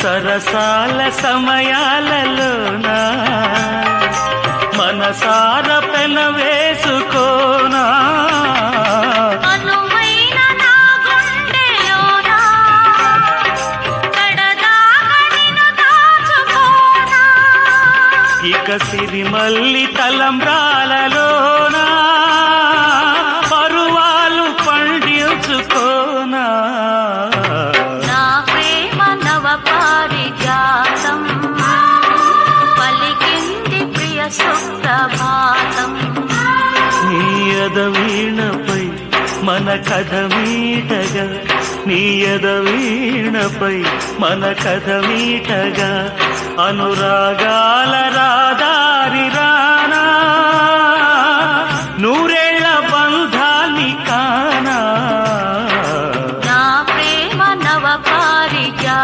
సరసాల సమయాలలోనా మనసార పెన వేసుకోనా? ఇక సిరిమల్లి తలంబ్రాలలోనా? పరువాలు పండించుకోనా సుప్రభాతం. నీయద వీణపై మన కథ మీటగా నీయద వీణపై మన కథ మీటగా అనురాగాల రాదారి రానా నూరేళ్ళ బంధాన్ని కానా. నా ప్రేమ నవ పారిజా